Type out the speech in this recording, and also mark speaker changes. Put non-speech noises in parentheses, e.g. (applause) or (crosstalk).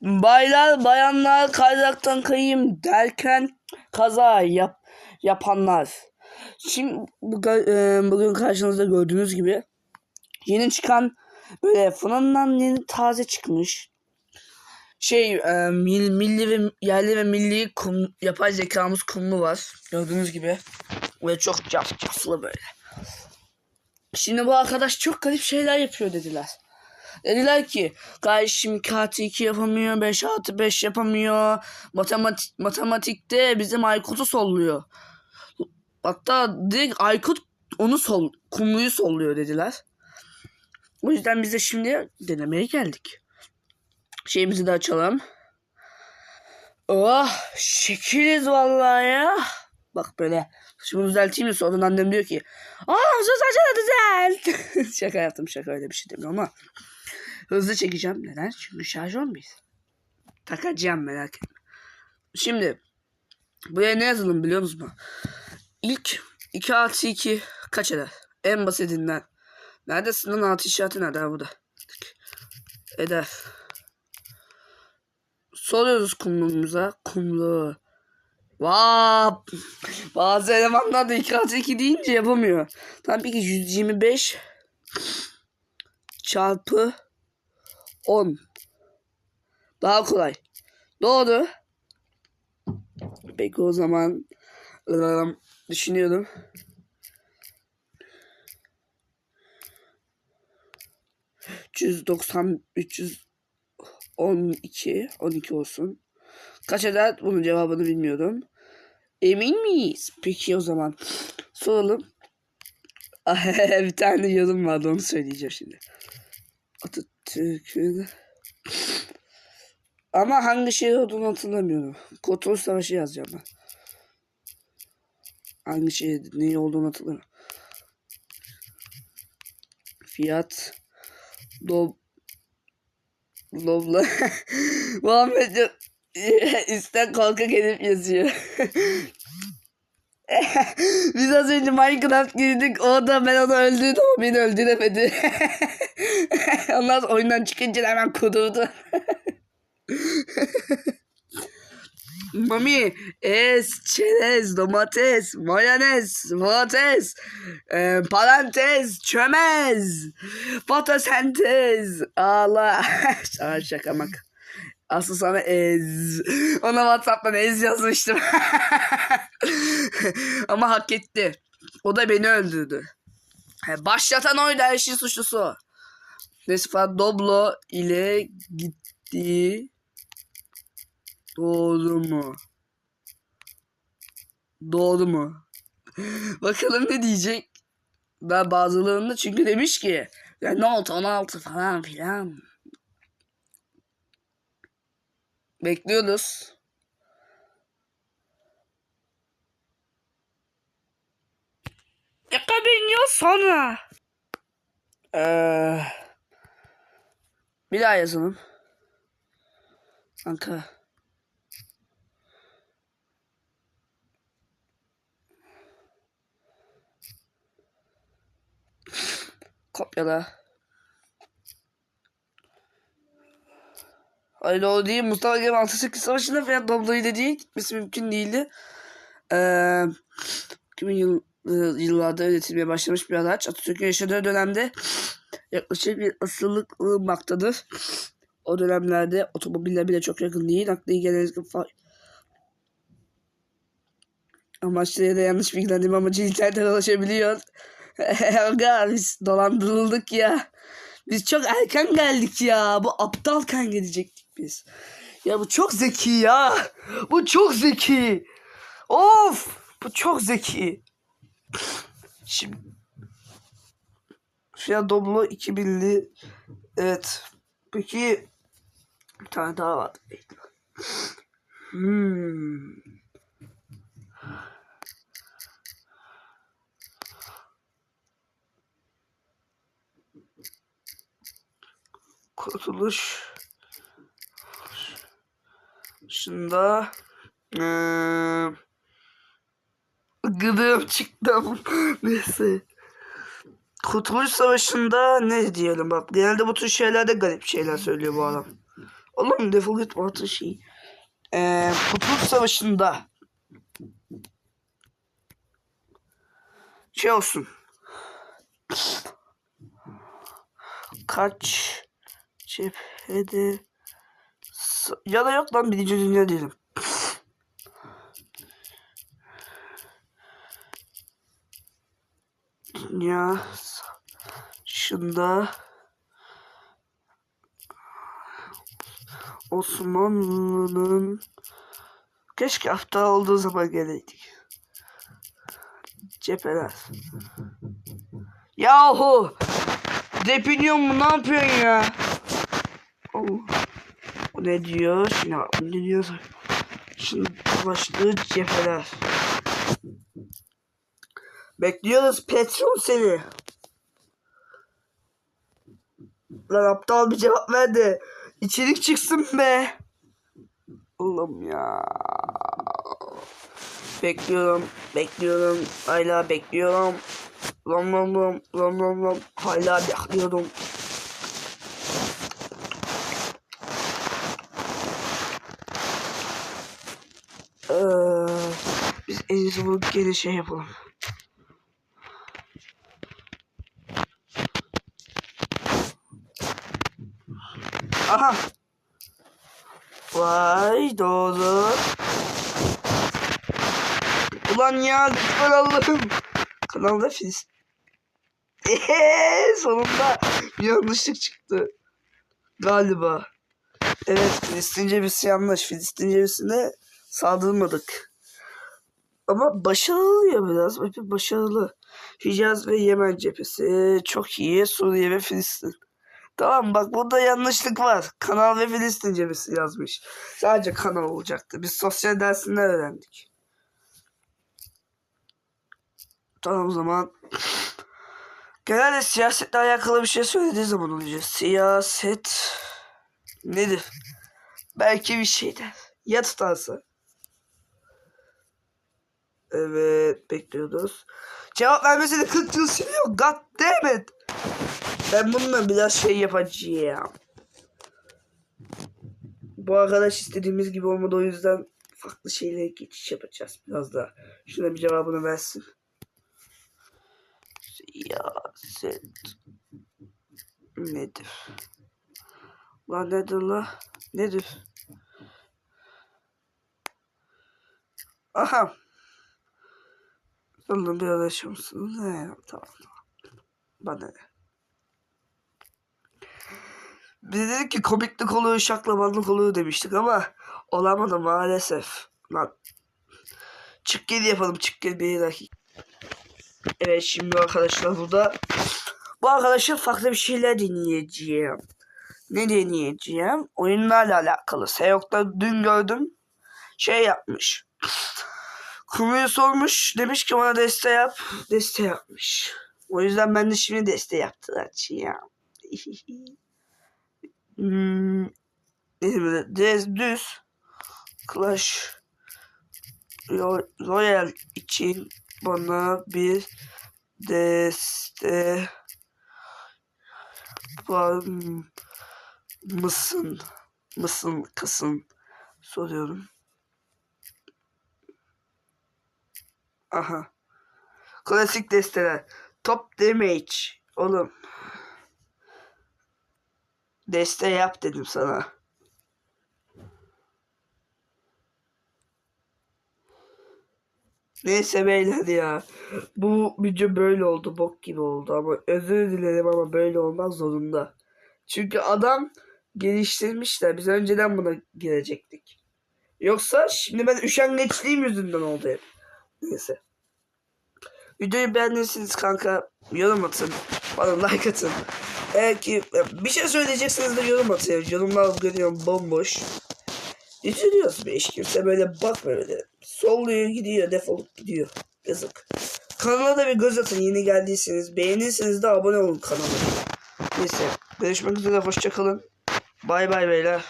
Speaker 1: Baylar bayanlar kaydıraktan kayayım derken kaza yap yapanlar. Şimdi e, bugün karşınızda gördüğünüz gibi yeni çıkan böyle fırından yeni taze çıkmış şey e, mil, milli ve yerli ve milli kum, yapay zekamız kumlu var. Gördüğünüz gibi. Ve çok cafcaflı böyle. Şimdi bu arkadaş çok garip şeyler yapıyor dediler. Dediler ki kardeşim KT2 yapamıyor, 5 artı 5 yapamıyor. Matematik, matematikte bizim Aykut'u solluyor. Hatta direkt Aykut onu sol, kumluyu solluyor dediler. O yüzden biz de şimdi denemeye geldik. Şeyimizi de açalım. Oh şekiliz vallahi ya. Bak böyle. Şimdi düzelteyim mi? Sonra annem diyor ki. Aa sus açana düzelt. (laughs) şaka yaptım şaka öyle bir şey demiyorum ama. Hızlı çekeceğim. Neden? Çünkü şarj olmayız. Takacağım merak etme. Şimdi. Buraya ne yazalım biliyor musunuz? İlk 2 artı 2 kaç eder? En basitinden. Neredesin lan artı işareti nerede? Ha burada. Eder. Soruyoruz kumlumuza. Kumlu. Vap. Bazı elemanlar da 2 artı 2 deyince yapamıyor. Tabii ki 125 çarpı 10. Daha kolay. Doğru. Peki o zaman düşünüyorum. Doksan, üç yüz on iki, on iki olsun. Kaç eder? Bunun cevabını bilmiyorum. Emin miyiz? Peki o zaman soralım. (laughs) bir tane yorum vardı onu söyleyeceğim şimdi. Atatürk'ün ama hangi şehir olduğunu hatırlamıyorum. Kurtuluş Savaşı yazacağım ben. Hangi şehir ne olduğunu hatırlamıyorum. Fiyat Dob Dobla (laughs) Muhammed (laughs) üstten kalka gelip yazıyor. (laughs) Biz az önce Minecraft girdik. O da ben onu öldürdüm ama beni öldüremedi. (laughs) Ondan sonra oyundan çıkınca hemen kudurdu. (laughs) Mami, es, çerez, domates, mayonez, patates, e, parantez, çömez, fotosentez, Allah. (laughs) Sana şakamak. Asıl sana ez. Ona Whatsapp'tan ez yazmıştım. Ama hak etti. O da beni öldürdü. Başlatan oydu her işin suçlusu. Nesfa Doblo ile gitti. Doğru mu? Doğru mu? (laughs) Bakalım ne diyecek? Ben bazılarında çünkü demiş ki ya Note 16 falan filan. Bekliyoruz. Yakabin yıl sonra. Ee, bir daha yazalım. Kanka. Kopyala. Hayır o değil. Mustafa Kemal Atatürk Savaşı'nda veya Doblo'yu dediği gitmesi mümkün değildi. Ee, 2000 yıl, ıı, yıllarda üretilmeye başlamış bir araç. Atatürk'ün yaşadığı dönemde yaklaşık bir asırlık ılmaktadır. O dönemlerde otomobiller bile çok yakın değil. Nakliye genellikle amaçlı da yanlış bilgilendirme amacı internetten ulaşabiliyor. (laughs) Aga biz dolandırıldık ya. Biz çok erken geldik ya. Bu aptalken gelecektik biz. Ya bu çok zeki ya. Bu çok zeki. Of. Bu çok zeki. Şimdi Fiyat Doblo 2000'li. Evet. Peki bir tane daha var. Hmm. Kurtuluş. Şunda eee gıdım çıktım. (laughs) Neyse. Kurtuluş Savaşı'nda ne diyelim bak. Genelde bu tür şeylerde garip şeyler söylüyor bu adam. Oğlum defol git batı şey. Ee, Kurtuluş Savaşı'nda şey olsun. Kaç cephede ya da yok lan birinci dünya değilim. Dünya Savaşı'nda Osmanlı'nın keşke hafta olduğu zaman geleydik. Cepheler. Yahu! Depiniyor mu? Ne yapıyorsun ya? Allah. Bu ne diyor? Şimdi bak, ne diyor? Şimdi başlığı cepheler. Bekliyoruz Petron seni. Lan aptal bir cevap verdi. İçerik çıksın be. Allah'ım ya. Bekliyorum, bekliyorum, hala bekliyorum. Lam lam lam, lam lam lam, hala bekliyorum. Ee, biz en iyisi bunu geri şey yapalım. Aha. Vay doğru. Ulan ya lütfen Allah'ım. Kanalda Filiz. Sonunda bir yanlışlık çıktı. Galiba. Evet Filistin cephesi yanlış. Filistin cebesine saldırmadık. Ama başarılı ya biraz. Başarılı. Hicaz ve Yemen cephesi çok iyi. Suriye ve Filistin. Tamam bak burada yanlışlık var. Kanal ve Filistin cephesi yazmış. Sadece kanal olacaktı. Biz sosyal dersinde öğrendik. Tamam o zaman. Genelde siyasetle alakalı bir şey söylediği zaman olacak. Siyaset nedir? Belki bir şeydir. Ya tutarsa? Evet bekliyoruz. Cevap vermesini 40 yıl sürüyor. God damn it. Ben bununla biraz şey yapacağım. Bu arkadaş istediğimiz gibi olmadı o yüzden farklı şeylere geçiş yapacağız biraz daha. Şuna bir cevabını versin. Siyaset nedir? Lan nedir la? Nedir? Aha. Oğlum biraz musunuz? Ne? Tamam tamam. Bana ne? Biz dedik ki komiklik oluyor, şaklabanlık oluyor demiştik ama olamadı maalesef. Lan. Çık gel yapalım, çık gel bir dakika. Evet şimdi arkadaşlar burada bu arkadaşlar farklı bir şeyler deneyeceğim. Ne deneyeceğim? Oyunlarla alakalı. Seyok'ta dün gördüm. Şey yapmış. Kumu'yu sormuş. Demiş ki bana deste yap. Deste yapmış. O yüzden ben de şimdi deste yaptıracağım. (laughs) Hmm, düz, düz Clash Ro- Royale için bana bir deste var mısın? Mısın kısın? Soruyorum. Aha. Klasik desteler. Top damage. Oğlum. Deste yap dedim sana. Neyse beyler ya. Bu video böyle oldu. Bok gibi oldu ama özür dilerim ama böyle olmak zorunda. Çünkü adam geliştirmişler. Biz önceden buna girecektik. Yoksa şimdi ben üşengeçliğim yüzünden oldu hep. Neyse. Videoyu beğendiyseniz kanka yorum atın. Bana like atın. Eğer ki bir şey söyleyecekseniz de yorum atın. Yorumlar görüyorum bomboş. Üzülüyoruz be hiç kimse böyle bakmıyor böyle. Solluyor gidiyor defolup gidiyor. Yazık. Kanala da bir göz atın yeni geldiyseniz. Beğenirseniz de abone olun kanala. Neyse. Görüşmek üzere hoşçakalın. Bay bay beyler.